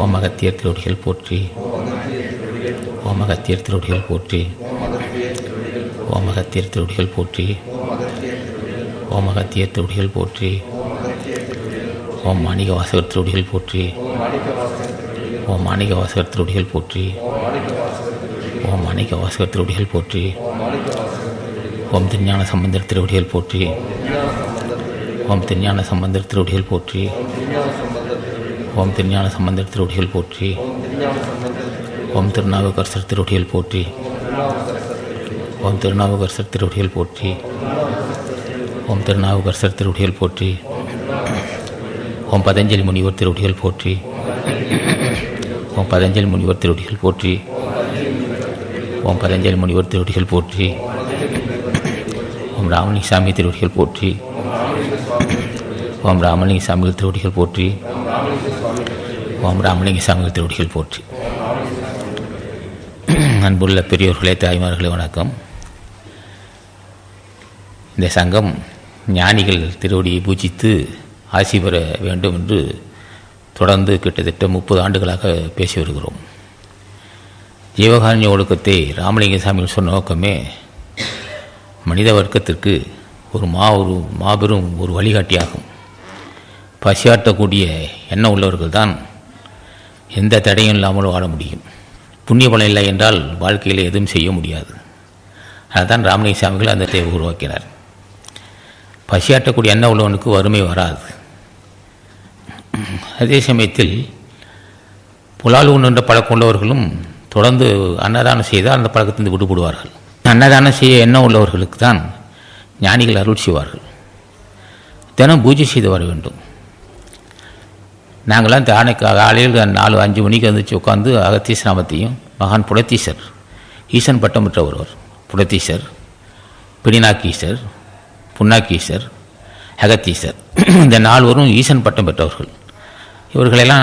ஓம் அகத்தியர் திருவடிகள் போற்றி. ஓம் அகத்தியர் திருவடிகள் போற்றி. ஓம் அகத்தியர் திருவடிகள் போற்றி. ஓம் அகத்தியர் திருவடிகள் போற்றி. ஓம் மாணிக வாசகர் திருவடிகள் போற்றி. ஓம் மாணிக வாசகர் திருவடிகள் போற்றி. ஓம் மாணிக வாசகர் திருவடிகள் போற்றி. ஓம் திருஞான சம்பந்தர் திருவடிகள் போற்றி. ஓம் திருஞான சம்பந்தர் திருவடிகள் போற்றி. ஓம் திருஞான சம்பந்தர் திருவடிகள் போற்றி. ஓம் திருநாவுக்கரசர் திருவடிகள் போற்றி. ஓம் திருநாவுக்கரசர் திருவடிகள் போற்றி. ஓம் திருநாவுக்கரசர் திருவடிகள் போற்றி. ஓம் பதஞ்சலி முனிவர் திருவடிகள் போற்றி. ஓம் பதஞ்சலி முனிவர் திருவடிகள் போற்றி. ஓம் பதஞ்சலி முனிவர் திருவடிகள் போற்றி. ஓம் ராமலிங்க சாமி திருவடிகள் போற்றி. ஓம் ராமலிங்க சாமிகள் திருவடிகள் போற்றி. ஓம் ராமலிங்க சாமிகள் திருவடிகள் போற்றி. அன்புள்ள பெரியோர்களே தாய்மார்களே வணக்கம். இந்த சங்கம் ஞானிகள் திருவடியை பூஜித்து ஆசி பெற வேண்டும் என்று தொடர்ந்து கிட்டத்தட்ட முப்பது ஆண்டுகளாக பேசி வருகிறோம். ஜீவகாரண்ய ஒழுக்கத்தை ராமலிங்க சாமிகள் சொன்ன நோக்கமே மனித வர்க்கத்திற்கு ஒரு மா ஒரு மாபெரும் ஒரு வழிகாட்டியாகும். பசியாற்றக்கூடிய எண்ணம் உள்ளவர்கள் தான் எந்த தடையும் இல்லாமல் வாழ முடியும். புண்ணிய பலம் இல்லை என்றால் வாழ்க்கையில் எதுவும் செய்ய முடியாது. அதுதான் ராமலிங்க சாமிகள் அந்த தேவை உருவாக்கினார். பசியாற்றக்கூடிய எண்ணம் உள்ளவனுக்கு வறுமை வராது. அதே சமயத்தில் புலால் உண்ணுன்ற பழக்கம் உள்ளவர்களும் தொடர்ந்து அன்னதானம் செய்தால் அந்த பழக்கத்திலிருந்து விடுபடுவார்கள். அன்னதானம் செய்ய எண்ணம் உள்ளவர்களுக்கு தான் ஞானிகள் அருள் செய்வார்கள். தினம் பூஜை செய்து வர வேண்டும். நாங்களாம் தானே காலையில் நாலு அஞ்சு மணிக்கு வந்துச்சு உட்காந்து அகத்தீஸ் நாமத்தையும் மகான் புலத்தீசர் ஈசன் பட்டம் பெற்ற ஒருவர் புலத்தீசர் பிடிநாக்கீசர் புன்னாக்கீசர் அகத்தீசர். இந்த நால்வரும் ஈசன் பட்டம் பெற்றவர்கள். இவர்களெல்லாம்